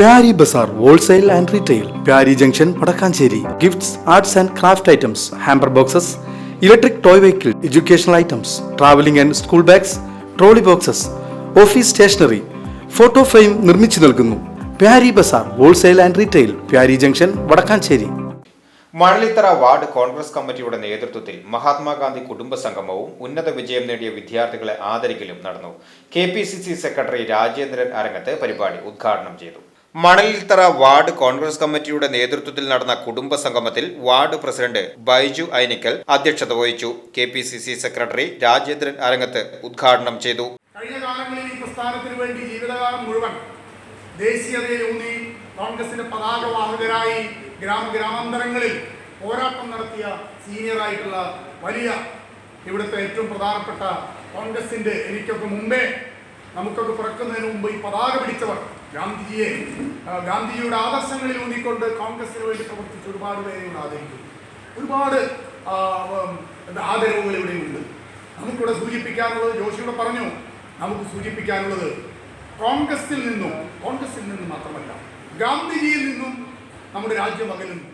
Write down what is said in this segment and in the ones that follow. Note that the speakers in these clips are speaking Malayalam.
Pyari Bazar wholesale and retail Pyari junction Vadakkanchery. Gifts arts and craft items hamper boxes electric toy vehicle educational items travelling and school bags trolley boxes office stationery photo frame നിർമ്മിച്ചു നൽകുന്നു. Pyari Bazar wholesale and retail Pyari junction Vadakkanchery. Manalithara ward Congress കമ്മിറ്റിയുടെ നേതൃത്വത്തിൽ മഹാത്മാഗാന്ധി കുടുംബ സംഗമവും ഉന്നത വിജയം നേടിയ വിദ്യാർത്ഥികളെ ആദരിക്കലും നടന്നു. കെ സെക്രട്ടറി രാജേന്ദ്രൻ അരങ്ങത്ത് പരിപാടി ഉദ്ഘാടനം ചെയ്തു. മണലിത്തറ വാർഡ് കോൺഗ്രസ് കമ്മിറ്റിയുടെ നേതൃത്വത്തിൽ നടന്ന കുടുംബ സംഗമത്തിൽ വാർഡ് പ്രസിഡന്റ് ബൈജു ഐനിക്കൽ അധ്യക്ഷത വഹിച്ചു. K P C C secretary Rajendran Arangath ഉദ്ഘാടനം ചെയ്തു. കഴിഞ്ഞ കാലങ്ങളിൽ ഈ പ്രസ്ഥാനത്തിന് വേണ്ടി ജീവിതകാലം മുഴുവൻ ദേശീയതയിലൂന്നി കോൺഗ്രസിന്റെ പതാകവാഹകരായി ഗ്രാമ ഗ്രാമാന്തരങ്ങളിൽ പോരാട്ടം നടത്തിയ സീനിയറായിട്ടുള്ള വലിയ ഇവിടുത്തെ ഏറ്റവും പ്രധാനപ്പെട്ട കോൺഗ്രസിന്റെ എനിക്കൊക്കെ മുമ്പേ നമുക്കൊക്കെ പിറക്കുന്നതിന് മുമ്പ് ഈ പതാക പിടിച്ചവർ ഗാന്ധിജിയെ ഗാന്ധിജിയുടെ ആദർശങ്ങളിൽ ഊന്നിക്കൊണ്ട് കോൺഗ്രസിന് വേണ്ടി പ്രവർത്തിച്ച ഒരുപാട് പേരെ ഇവിടെ ആദരിക്കുന്നു. ഒരുപാട് ആദരവുകൾ ഇവിടെ ഉണ്ട്. നമുക്കിവിടെ സൂചിപ്പിക്കാനുള്ളത് ജോഷിയുടെ പറഞ്ഞു നമുക്ക് സൂചിപ്പിക്കാനുള്ളത് കോൺഗ്രസിൽ നിന്നും കോൺഗ്രസിൽ നിന്നും മാത്രമല്ല ഗാന്ധിജിയിൽ നിന്നും നമ്മുടെ രാജ്യം അകലുന്നു.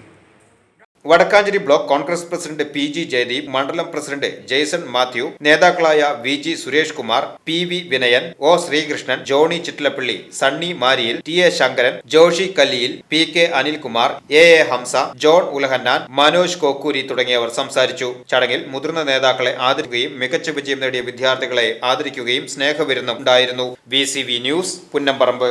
Vadakkanchery block Congress president P G Jayadeep മണ്ഡലം പ്രസിഡന്റ് ജെയ്സൺ മാത്യു നേതാക്കളായ V G Suresh Kumar P V Vinayan O Sreekrishnan Johny Chittilappally Sunny Mariyil T A Sankaran Joshy Kalliyil P K Anilkumar A A Hamsa John Ulahannan Manoj Kokkoori തുടങ്ങിയവർ സംസാരിച്ചു. ചടങ്ങിൽ മുതിർന്ന നേതാക്കളെ ആദരിക്കുകയും മികച്ച വിജയം നേടിയ വിദ്യാർത്ഥികളെ ആദരിക്കുകയും സ്നേഹവിരുന്നും C V news Punnamparamb.